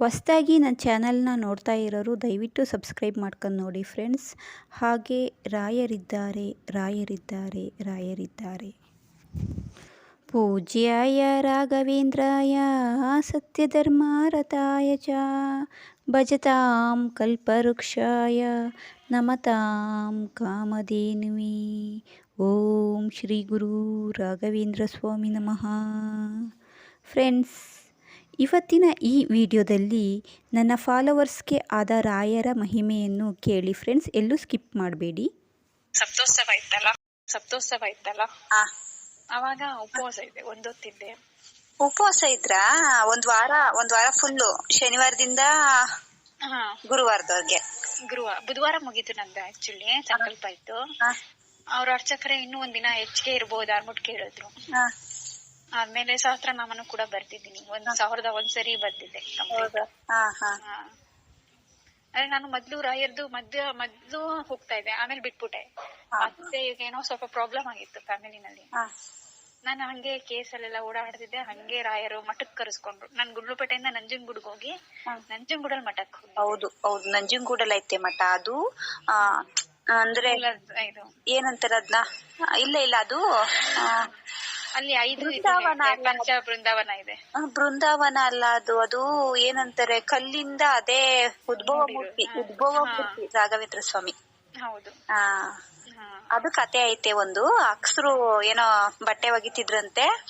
ಹೊಸ್ದಾಗಿ ನನ್ನ ಚಾನಲ್ನ ನೋಡ್ತಾ ಇರೋರು ದಯವಿಟ್ಟು ಸಬ್ಸ್ಕ್ರೈಬ್ ಮಾಡ್ಕೊಂಡು ನೋಡಿ ಫ್ರೆಂಡ್ಸ್. ಹಾಗೆ ರಾಯರಿದ್ದಾರೆ ರಾಯರಿದ್ದಾರೆ ರಾಯರಿದ್ದಾರೆ. ಪೂಜ್ಯಾಯ ರಾಘವೇಂದ್ರಾಯ, ಸತ್ಯಧರ್ಮಾರತಾಯ ಚ, ಭಜತಾಂ ಕಲ್ಪವೃಕ್ಷಾಯ, ನಮತಾಂ ಕಾಮಧೇನುವಿ. ಓಂ ಶ್ರೀ ಗುರು ರಾಘವೇಂದ್ರ ಸ್ವಾಮಿ ನಮಃ. ಫ್ರೆಂಡ್ಸ್ ಇವತ್ತಿನ ಈ ವಿಡಿಯೋದಲ್ಲಿ ನನ್ನ ಫಾಲೋವರ್ಸ್ಗೆ ಆದ ರಾಯರ ಮಹಿಮೆಯನ್ನು ಕೇಳಿ ಫ್ರೆಂಡ್ಸ್ ಎಲ್ಲೂ ಸ್ಕಿಪ್ ಮಾಡಬೇಡಿ. ಸಪ್ತೋತ್ಸವ ಇತ್ತಲ್ಲ? ಸಪ್ತೋತ್ಸವ ಇತ್ತಲ್ಲ? ಆ, ಅವಾಗ ಉಪವಾಸ ಇದೆ ಒಂದೊತ್ತಿದ್ದೆ ಉಪವಾಸ ಇದ್ರಾ? ಒಂದ್ ವಾರ ಒಂದ್ ವಾರ ಫುಲ್ಲು ಶನಿವಾರದಿಂದ ಹಾ. ಗುರುವಾರದವರೆಗೆ. ಗುರುವಾರ ಬುಧವಾರ ಮುಗೀತು ನಂದು ಆಕ್ಚುಲಿ ಸಂಕಲ್ಪ ಇತ್ತು. ಅವ್ರ ಅರ್ಚಕರೇ ಇನ್ನೂ ಒಂದಿನ ಹೆಚ್ಚಿಗೆ ಇರ್ಬೋದು ಅನ್ಬಿಟ್ಟು ಕೇಳಿದ್ರು ಆ, ಸಹಸ್ರ ಸಹಸ್ರನಾಮನು ಕೂಡ ಬರ್ತಿದ್ದೀನಿ. ಒಂದ್ ಸಾವಿರದ ಒಂದ್ಸರಿ ಬರ್ತಿದ್ದೆ. ಅಂದ್ರೆ ನಾನು ಮೊದ್ಲು ರಾಯರ್ದು ಮಧ್ಯ ಮೊದ್ಲು ಹೋಗ್ತಾ ಇದ್ದೆ. ಆಮೇಲೆ ಬಿಟ್ಬಿಟ್ಟೆ. ಮತ್ತೆ ಈಗ ಏನೋ ಸ್ವಲ್ಪ ಪ್ರಾಬ್ಲಮ್ ಆಗಿತ್ತು ಫ್ಯಾಮಿಲಿನಲ್ಲಿ ನಾನು ಹಂಗೆ ಕೇಸಲ್ಲೆಲ್ಲ ಓಡಾಡ್ತಿದ್ದೆ. ಹಂಗೆ ರಾಯರು ಮಠಕ್ ಕರೆಸ್ಕೊಂಡ್ರು. ನಾನ್ ಗುಂಡ್ಲುಪೇಟೆಯಿಂದ ನಂಜನಗೂಡ್ಗೆ ಹೋಗಿ. ನಂಜನಗೂಡಲ್ ಮಠಕ್ ಹೌದು ಹೌದು. ನಂಜನಗೂಡಲ್ ಐತೆ ಮಠ ಅದು. ಆ ಅಂದ್ರೆ ಇದು. ಏನಂತಾರ ಅದ್ನ ಇಲ್ಲ ಇಲ್ಲ ಅದು ಅಲ್ಲಿ ಐದು ಬೃಂದಾವನ ಇದೆ. ಪಂಚ ಬೃಂದಾವನ ಇದೆ. ಬೃಂದಾವನ ಅಲ್ಲ ಅದು. ಅದು ಏನಂತಾರೆ? ಕಲ್ಲಿಂದ ಅದೇ ಉದ್ಭವ ಮೂರ್ತಿ ಉದ್ಭವ. ಮೂರ್ತಿ ರಾಘವೇಂದ್ರ ಸ್ವಾಮಿ. ಹೌದು. ಹಾ. ಅದು ಕತೆ ಐತೆ ಒಂದು. ಅಕ್ಸರು ಏನೋ ಬಟ್ಟೆ ಒಗಿತಿದ್ರಂತೆ.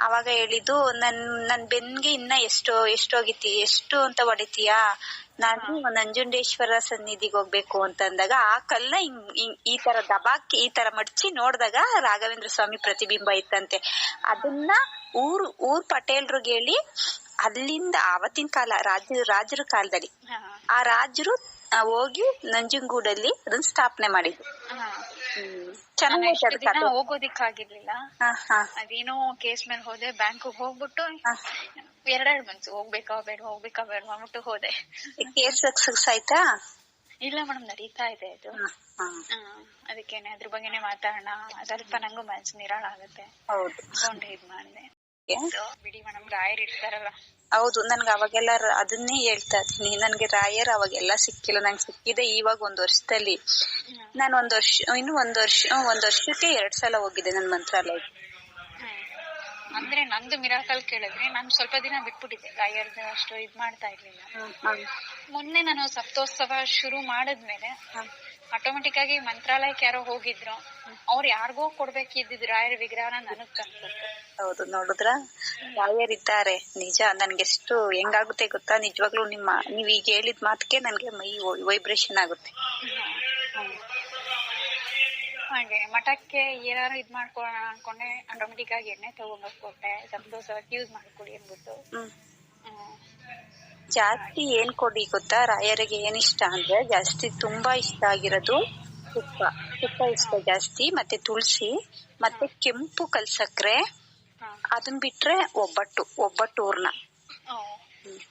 ಅವಾಗ ಹೇಳಿದ್ದು ನನ್ ನನ್ ಬೆನ್ಗೆ ಇನ್ನ ಎಷ್ಟು ಎಷ್ಟು ಹೋಗಿತಿ ಎಷ್ಟು ಅಂತ ಹೊಡಿತೀಯಾ? ನಾನು ನಂಜುಂಡೇಶ್ವರ ಸನ್ನಿಧಿಗೆ ಹೋಗ್ಬೇಕು ಅಂತ ಅಂದಾಗ ಆ ಕಲ್ಲ ಹಿಂಗ್ ಈ ತರ ದಬಾಕಿ ಈ ತರ ಮಡ್ಚಿ ನೋಡ್ದಾಗ ರಾಘವೇಂದ್ರ ಸ್ವಾಮಿ ಪ್ರತಿಬಿಂಬ ಇತ್ತಂತೆ. ಅದನ್ನ ಊರ್ ಊರ್ ಪಟೇಲ್ರು ಹೇಳಿ ಅಲ್ಲಿಂದ ಆವತ್ತಿನ ಕಾಲ ರಾಜ ರಾಜರ ಕಾಲದಲ್ಲಿ ಆ ರಾಜರು ಹೋಗಿ ನಂಜುಂಗೂಡಲ್ಲಿ ಅದನ್ನ ಸ್ಥಾಪನೆ ಮಾಡಿದ್ರು. ಹೋಗೋದಿಕ್ಕಾಗಿರ್ಲಿಲ್ಲ. ಅದೇನೋ ಕೇಸ್ ಮೇಲೆ ಹೋದೆ ಬ್ಯಾಂಕ್ ಹೋಗ್ಬಿಟ್ಟು. ಎರಡೆರಡು ಮನ್ಸು ಹೋಗ್ಬೇಕಾ ಬೇಡ ಹೋಗ್ಬೇಕಾ ಬೇಡ ಅಂದ್ಬಿಟ್ಟು ಹೋದೆ. ಕೇಸ್ ಸಕ್ಸಸ್ ಆಯ್ತಾ? ಇಲ್ಲ ಮೇಡಮ್ ನಡೀತಾ ಇದೆ ಅದು. ಅದಕ್ಕೇನೆ ಅದ್ರ ಬಗ್ಗೆನೆ ಮಾತಾಡೋಣ. ಸ್ವಲ್ಪ ನಂಗೂ ಮನ್ಸು ನಿರಾಳ ಆಗುತ್ತೆ. ಹೌದು. ಅನ್ಕೊಂಡು ಇದ್ ಮಾಡಿದೆ. ಬಿಡಿ ಮೇಡಮ್ ರಾಯರ್ ಇರ್ತಾರಲ್ಲ. ಹೌದು ನನ್ಗೆ ಅವಾಗೆಲ್ಲ ಅದನ್ನೇ ಹೇಳ್ತಾ ಇದ್ದೀನಿ. ನನ್ಗೆ ರಾಯರ್ ಅವಾಗೆಲ್ಲ ಸಿಕ್ಕಿಲ್ಲ ನಂಗೆ ಸಿಕ್ಕಿದೆ ಇವಾಗ ಒಂದ್ ವರ್ಷದಲ್ಲಿ. ನಾನು ಒಂದ್ ವರ್ಷ ಇನ್ನು ಒಂದ್ ವರ್ಷ ಒಂದ್ ವರ್ಷಕ್ಕೆ ಎರಡ್ ಸಲ ಹೋಗಿದ್ದೆ ನನ್ ಮಂತ್ರಾಲಯ ಹ್ಮ್. ಅಂದ್ರೆ ನಂದು ಮಿರಾಕಲ್ ಕೇಳಿದ್ರೆ ನಾನು ಸ್ವಲ್ಪ ದಿನ ಬಿಟ್ಬಿಟ್ಟಿದ್ದೆ. ಗಾಯರ್ದು ಅಷ್ಟು ಇದ್ ಮಾಡ್ತಾ ಇರ್ಲಿಲ್ಲ. ಮೊನ್ನೆ ನಾನು ಸಪ್ತೋತ್ಸವ ಶುರು ಮಾಡಿದ್ಮೇಲೆ ಆಟೋಮೆಟಿಕ್ ಆಗಿ ಮಂತ್ರಾಲಯಕ್ಕೆ ಯಾರೋ ಹೋಗಿದ್ರು. ಅವ್ರು ಯಾರಿಗೋ ಕೊಡ್ಬೇಕಿದ್ದಿದ್ ರಾಯರ ವಿಗ್ರಹನ ನನಗ್ ಹೌದು ನೋಡಿದ್ರ? ರಾಯರ್ ಇದ್ದಾರೆ. ನಿಜ ನನ್ಗೆ ಎಷ್ಟು ಹೆಂಗಾಗುತ್ತೆ ಗೊತ್ತಾ? ನಿಜವಾಗ್ಲೂ ನಿಮ್ಮ ನೀವ್ ಈಗ ಹೇಳಿದ ಮಾತಕ್ಕೆ ನನ್ಗೆ ಮೈ ವೈಬ್ರೇಷನ್ ಆಗುತ್ತೆ. ಹಾಗೆ ಮಠಕ್ಕೆ ಏನಾದ್ರು ಇದ್ ಮಾಡ್ಕೊಳ್ಳೋಣ ಅನ್ಕೊಂಡೆ ಆಟೋಮೆಟಿಕ್ ಆಗಿ ಎಣ್ಣೆ ತಗೊಂಡೋಗ್ ಕೊಟ್ಟೆ ಸಪ್ತೋತ್ಸವಕ್ಕೆ ಯೂಸ್ ಮಾಡ್ಕೊಡಿ ಹ್ಮ್. ಜಾಸ್ತಿ ಏನ್ ಕೊಡಿ ಗೊತ್ತಾ? ರಾಯರಿಗೆ ಏನ್ ಇಷ್ಟ ಅಂದ್ರೆ ಜಾಸ್ತಿ ತುಂಬಾ ಇಷ್ಟ ಆಗಿರೋದು ತುಪ್ಪ. ತುಪ್ಪ ಇಷ್ಟ ಜಾಸ್ತಿ ಮತ್ತೆ ತುಳಸಿ ಮತ್ತೆ ಕೆಂಪು ಕಲ್ಸಕ್ರೆ. ಅದನ್ ಬಿಟ್ರೆ ಒಬ್ಬಟ್ಟು ಒಬ್ಬಟ್ಟು ಹೂರ್ಣ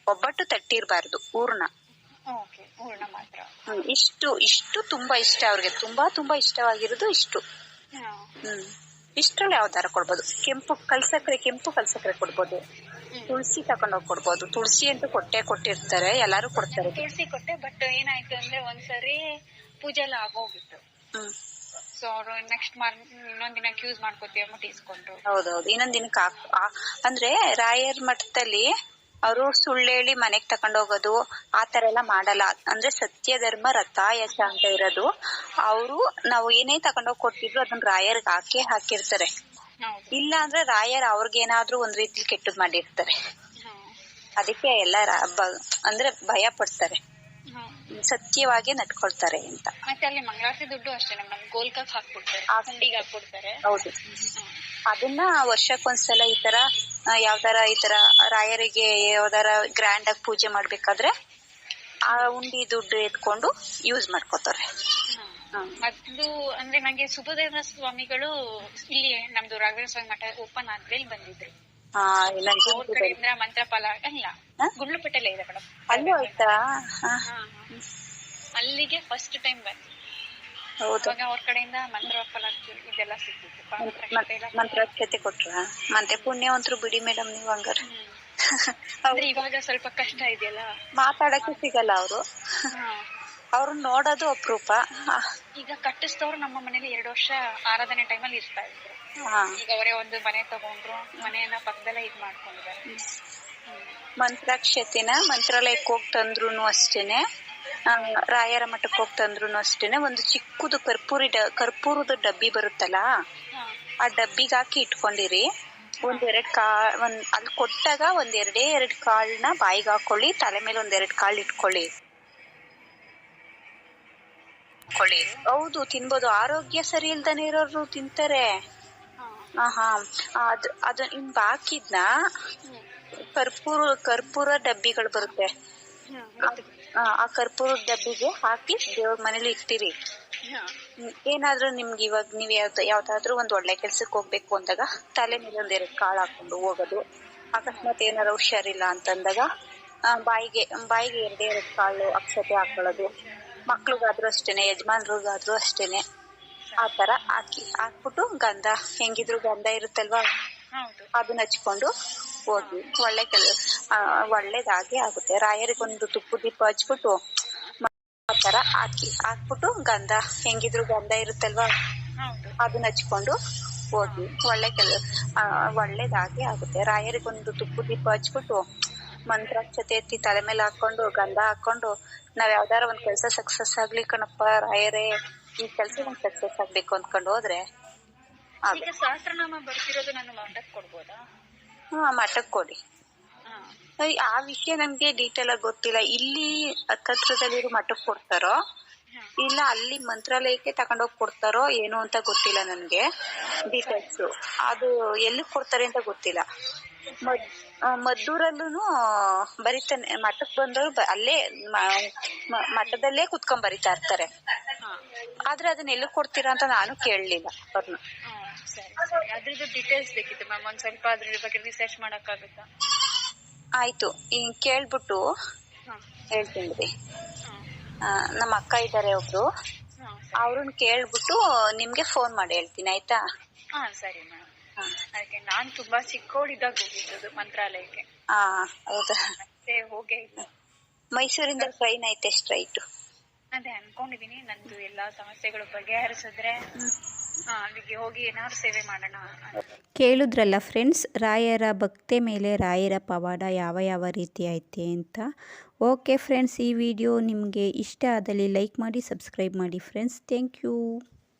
ಒಬ್ಬಟ್ಟು ತಟ್ಟಿರ್ಬಾರ್ದು ಹೂರ್ಣ ಓಕೆ ಪೂರ್ಣ ಮಾತ್ರ. ಹ್ಮ್, ಇಷ್ಟು ಇಷ್ಟು ತುಂಬಾ ಇಷ್ಟ ಅವ್ರಿಗೆ. ತುಂಬಾ ತುಂಬಾ ಇಷ್ಟವಾಗಿರೋದು ಇಷ್ಟು. ಹ್ಮ್ ಇಷ್ಟರಲ್ಲಿ ಯಾವ ದಾರ ಕೊಡ್ಬೋದು. ಕೆಂಪು ಕಲ್ಸಕ್ರೆ ಕೆಂಪು ಕಲ್ಸಕ್ರೆ ಕೊಡ್ಬೋದು. ತುಳಸಿ ತಕೊಂಡೋಗಿ ಕೊಡ್ಬೋದು. ತುಳಸಿ ಅಂತೂ ಕೊಟ್ಟೆ ಕೊಟ್ಟಿರ್ತಾರೆ ಎಲ್ಲಾರು ಕೊಡ್ತಾರೆ. ತುಳಸಿ ಕೊಟ್ಟೆ ಬಟ್ ಏನಾಯ್ತು ಅಂದ್ರೆ ಒಂದ್ಸರಿ ಪೂಜೆ ಎಲ್ಲ ಆಗೋಗಿತ್ತು ಸೊ ಅವ್ರು ನೆಕ್ಸ್ಟ್ ಇನ್ನೊಂದ್ ದಿನಕ್ಕೆ ಯೂಸ್ ಮಾಡ್ಕೋತೀವಿ ಅಂದ್ಬಿಟ್ಟು ಇಸ್ಕೊಂಡ್ರು ಹೌದೌದು. ಇನ್ನೊಂದ್ ದಿನಕ್ಕೆ ಅಂದ್ರೆ ರಾಯರ್ ಮಠದಲ್ಲಿ ಅವರು ಸುಳ್ಳೇಳಿ ಮನೆಗ್ ತಕೊಂಡ್ ಹೋಗೋದು ಆತರ ಎಲ್ಲ ಮಾಡಲ್ಲ. ಅಂದ್ರೆ ಸತ್ಯ ಧರ್ಮ ರಥಾಯಚ ಅಂತ ಇರೋದು. ಅವರು ನಾವು ಏನೇ ತಕೊಂಡೋಗಿ ಕೊಟ್ಟಿದ್ರು ಅದನ್ನ ರಾಯರ್ಗ್ ಹಾಕಿ ಹಾಕಿರ್ತಾರೆ. ಇಲ್ಲ ಅಂದ್ರೆ ರಾಯರ್ ಅವ್ರಿಗೇನಾದ್ರೂ ಒಂದ್ ರೀತಿ ಕೆಟ್ಟದ್ ಮಾಡಿರ್ತಾರೆ. ಅದಕ್ಕೆ ಎಲ್ಲ ಅಂದ್ರೆ ಭಯ ಪಡ್ತಾರೆ. ಸತ್ಯವಾಗಿ ನಡ್ಕೊಳ್ತಾರೆ ಅಂತ. ಮತ್ತೆ ಅಲ್ಲಿ ಮಂಗಳಾರತಿ ದುಡ್ಡು ಅಷ್ಟೇ ನಮ್ ಗೋಲ್ಕಕ್ ಹಾಕ್ಬಿಡ್ತಾರೆ ಹಾಕ್ಬಿಡ್ತಾರೆ. ಹೌದು. ಅದನ್ನ ವರ್ಷಕ್ಕೊಂದ್ಸಲ ಈ ತರ ಆ, ಯಾವ್ದಾರ ಈ ತರ ರಾಯರಿಗೆ ಯಾವ್ದಾರ ಗ್ರ್ಯಾಂಡ್ ಆಗಿ ಪೂಜೆ ಮಾಡ್ಬೇಕಾದ್ರೆ ಆ ಉಂಡಿ ದುಡ್ಡು ಎತ್ಕೊಂಡು ಯೂಸ್ ಮಾಡ್ಕೋತಾರೆ. ಮೊದ್ಲು ಅಂದ್ರೆ ನಂಗೆ ಸುಭದೇವ ಸ್ವಾಮಿಗಳು ಇಲ್ಲಿ ನಮ್ದು ರಾಘವೇಂದ್ರ ಸ್ವಾಮಿ ಮಠ ಓಪನ್ ಆದ್ಮೇಲೆ ಬಂದಿದ್ರು. ಮಂತ್ರಫಲ ಇಲ್ಲ? ಗುಂಡ್ಲುಪೇಟೆಲ್ಲೇ ಇದೆ ಮೇಡಮ್. ಅಲ್ಲೂ ಆಯ್ತಾ? ಅಲ್ಲಿಗೆ ಫಸ್ಟ್ ಟೈಮ್ ಹೌದು ಅವಾಗ ಅವ್ರ ಕಡೆಯಿಂದ ಮಂತ್ರಫಲ ಇದೆಲ್ಲ ಸಿಕ್ಕಿತ್ತು ಮಂತ್ರಾಕ್ಷತೆ ಕೊಟ್ರ? ಮತ್ತೆ ಪುಣ್ಯವಂತರು ಬಿಡಿ ಮೇಡಮ್ ನೀವ್ ಹಂಗಾರ ಅಂದ್ರೆ ಇವಾಗ ಸ್ವಲ್ಪ ಕಷ್ಟ ಇದೆಯಲ್ಲ? ಮಾತಾಡಕ್ಕೆ ಸಿಗಲ್ಲ ಅವರು. ಅವ್ರನ್ನ ನೋಡೋದು ಅಪರೂಪ. ಈಗ ಕಟ್ಟಿಸಿದವ್ರು ನಮ್ಮ ಮನೇಲಿ ಎರಡು ವರ್ಷ ಆರಾಧನೆ ಟೈಮಲ್ಲಿ ಇರ್ತಾ ಇದ್ರು. ಹಾ. ಈಗ ಅವರೇ ಒಂದು ಮನೆ ತಗೊಂಡ್ರು ಮನೆಯನ್ನ ಪಕ್ಕದಲ್ಲೇ ಇದ್ ಮಾಡ್ಕೊಂಡಿದ್ದಾರೆ. ಮಂತ್ರಾಕ್ಷತೆನ ಮಂತ್ರಾಲಯಕ್ಕೆ ಹೋಗಿ ತಂದ್ರುನು ಅಷ್ಟೇನೆ. ರಾಯರ ಮಠಕ್ಕೆ ಹೋಗ್ತಂದ್ರು ಅಷ್ಟೇನೆ ಒಂದು ಚಿಕ್ಕದು ಕರ್ಪೂರಿ ಕರ್ಪೂರದ ಡಬ್ಬಿ ಬರುತ್ತಲ್ಲ ಆ ಡಬ್ಬಿಗೆ ಹಾಕಿ ಇಟ್ಕೊಂಡಿರಿ ಒಂದೆರಡ್ ಕಾ ಒಂದ್ ಅಲ್ಲಿ ಕೊಟ್ಟಾಗ ಒಂದ್ ಎರಡೇ ಎರಡ್ ಕಾಳನ್ನ ಬಾಯಿಗೆ ಹಾಕೊಳ್ಳಿ ತಲೆ ಮೇಲೆ ಒಂದೆರಡ್ ಕಾಳು ಇಟ್ಕೊಳ್ಳಿ. ಹೌದು ತಿನ್ಬೋದು ಆರೋಗ್ಯ ಸರಿ ಇಲ್ದನೆ ಇರೋರು ತಿಂತಾರೆ ಹಾ. ಹಾ ಅದ್ ಅದು ಹಿಂಗ್ ಹಾಕಿದ್ನ. ಕರ್ಪೂರ ಕರ್ಪೂರ ಡಬ್ಬಿಗಳು ಬರುತ್ತೆ. ಆ ಕರ್ಪೂರದ ಡಬ್ಬಿಗೆ ಹಾಕಿ ದೇವ್ರ ಮನೇಲಿ ಇಟ್ಟಿರಿ. ಏನಾದ್ರೂ ನಿಮ್ಗೆ ಇವಾಗ ನೀವ್ ಯಾವ್ದು ಯಾವ್ದಾದ್ರು ಒಂದ್ ಒಳ್ಳೆ ಕೆಲ್ಸಕ್ಕೆ ಹೋಗ್ಬೇಕು ಅಂದಾಗ ತಲೆ ಮೇಲೆ ಒಂದ್ ಎರಡು ಕಾಳು ಹಾಕೊಂಡು ಹೋಗೋದು. ಅಕಸ್ಮಾತ್ ಏನಾರ ಹುಷಾರಿಲ್ಲ ಅಂತಂದಾಗ ಬಾಯಿಗೆ ಬಾಯಿಗೆ ಎರಡೇ ಎರಡು ಕಾಳು ಅಕ್ಷತೆ ಹಾಕೊಳ್ಳೋದು. ಮಕ್ಳಿಗಾದ್ರೂ ಅಷ್ಟೇನೆ ಯಜಮಾನ್ರಿಗಾದ್ರೂ ಅಷ್ಟೇನೆ. ಆ ತರ ಹಾಕಿ ಹಾಕ್ಬಿಟ್ಟು ಗಂಧ ಹೆಂಗಿದ್ರು ಗಂಧ ಇರುತ್ತಲ್ವಾ? ಅದನ್ನ ಹಚ್ಕೊಂಡು ಹೋಗಿ ಒಳ್ಳೆ ಕೆಲ ಒಳ್ಳೇದಾಗಿ ಆಗುತ್ತೆ. ರಾಯರಿಗೊಂದು ತುಪ್ಪ ದೀಪ ಹಚ್ಬಿಟ್ಟು ತರ ಹಾಕಿ ಹಾಕ್ಬಿಟ್ಟು ಗಂಧ ಹೆಂಗಿದ್ರು ಗಂಧ ಇರುತ್ತಲ್ವಾ? ಅದನ್ನ ಹಚ್ಕೊಂಡು ಹೋಗಿ. ಒಳ್ಳೆ ಕೆಲ ಒಳ್ಳೇದಾಗಿ ಆಗುತ್ತೆ. ರಾಯರಿಗೊಂದು ತುಪ್ಪ ದೀಪ ಹಚ್ಬಿಟ್ಟು ಮಂತ್ರಾಕ್ಷತೆ ಎತ್ತಿ ತಲೆ ಮೇಲೆ ಹಾಕೊಂಡು ಗಂಧ ಹಾಕೊಂಡು ನಾವ್ ಯಾವ್ದಾರ ಒಂದ್ ಕೆಲ್ಸ ಸಕ್ಸಸ್ ಆಗ್ಲಿ ಕಣಪ್ಪ ರಾಯರೇ ಈ ಕೆಲ್ಸ ಒಂದ್ ಸಕ್ಸಸ್ ಆಗ್ಬೇಕು ಅಂದ್ಕೊಂಡು ಹೋದ್ರೆ ಈಗ ಸಹಸ್ರನಾಮ ಬರ್ತಿರೋದು ನಾನು ಮಂಡಕ್ ಕೊಡ್ಬೋದಾ? ಹಾ ಮಠಕ್ ಕೊಡಿ. ಆ ವಿಷಯ ನಮ್ಗೆ ಡೀಟೇಲ್ ಆಗಿ ಗೊತ್ತಿಲ್ಲ. ಇಲ್ಲಿ ಹತ್ತತ್ರದಲ್ಲಿರೋ ಮಠಕ್ ಕೊಡ್ತಾರೋ? ಇಲ್ಲ ಅಲ್ಲಿ ಮಂತ್ರಾಲಯಕ್ಕೆ ತಗೊಂಡೋಗಿ ಕೊಡ್ತಾರೋ ಏನು ಅಂತ ಗೊತ್ತಿಲ್ಲ ನನ್ಗೆ. ಡೀಟೇಲ್ಸ್ ಅದು ಎಲ್ಲಿ ಕೊಡ್ತಾರೆ ಅಂತ ಗೊತ್ತಿಲ್ಲ. ಮದ್ದೂರಲ್ಲೂ ಬರಿತಾನೆ ಮಠಕ್ ಬಂದವರು ಅಲ್ಲೇ ಮಠದಲ್ಲೇ ಕುತ್ಕೊಂಡ್ ಬರಿತಾ ಇರ್ತಾರೆ. ಆದ್ರೆ ಅದನ್ನ ಎಲ್ಲಿ ಕೊಡ್ತೀರಾ ಅಂತ ನಾನು ಕೇಳಲಿಲ್ಲ ಅವ್ರನ್ನ ಹಾ, ಅದ್ರದ್ದು ಡೀಟೇಲ್ಸ್ ಬೇಕಿತ್ತು ಮ್ಯಾಮ್ ಒಂದ್ ಸ್ವಲ್ಪ ಅದ್ರ ಬಗ್ಗೆ ರಿಸರ್ಚ್ ಮಾಡಕ್ಕಾಗುತ್ತಾ? ಆಯ್ತು ಈಗ ಕೇಳ್ಬಿಟ್ಟು ಹೇಳ್ತೀನಿ ರೀ ನಮ್ಮ ಅಕ್ಕ ಇದ್ದಾರೆ ಒಬ್ರು. ಹಾ, ಅವ್ರನ್ನ ಕೇಳ್ಬಿಟ್ಟು ನಿಮ್ಗೆ ಫೋನ್ ಮಾಡಿ ಹೇಳ್ತೀನಿ ಆಯ್ತಾ? ಹಾ ಸರಿ ಮ್ಯಾಮ್ ಹಾ. ಅದಕ್ಕೆ ನಾನ್ ತುಂಬಾ ಚಿಕ್ಕವಳಿದ್ದಾಗ ಹೋಗಿದ್ದು ಮಂತ್ರಾಲಯಕ್ಕೆ. ಆ ಹೌದಾ? ಮತ್ತೆ ಹೋಗೇ ಮೈಸೂರಿಂದ ಟ್ರೈನ್ ಐತೆ ಸ್ಟ್ರೈಟ್ ಅದೇ ಅನ್ಕೊಂಡಿದೀನಿ ನಂದು ಎಲ್ಲಾ ಸಮಸ್ಯೆಗಳು ಬಗೆಹರಿಸಿದ್ರೆ ಅಲ್ಲಿಗೆ ಹೋಗಿ ಏನಾದ್ರು ಸೇವೆ ಮಾಡೋಣ ಕೇಳಿದ್ರಲ್ಲ ಫ್ರೆಂಡ್ಸ್ ರಾಯರ ಭಕ್ತೆ ಮೇಲೆ ರಾಯರ ಪವಾಡ ಯಾವ ಯಾವ ರೀತಿ ಐತೆ ಅಂತ. ಓಕೆ ಫ್ರೆಂಡ್ಸ್ ಈ ವಿಡಿಯೋ ನಿಮಗೆ ಇಷ್ಟ ಆದಲ್ಲಿ ಲೈಕ್ ಮಾಡಿ ಸಬ್ಸ್ಕ್ರೈಬ್ ಮಾಡಿ ಫ್ರೆಂಡ್ಸ್ ಥ್ಯಾಂಕ್ ಯು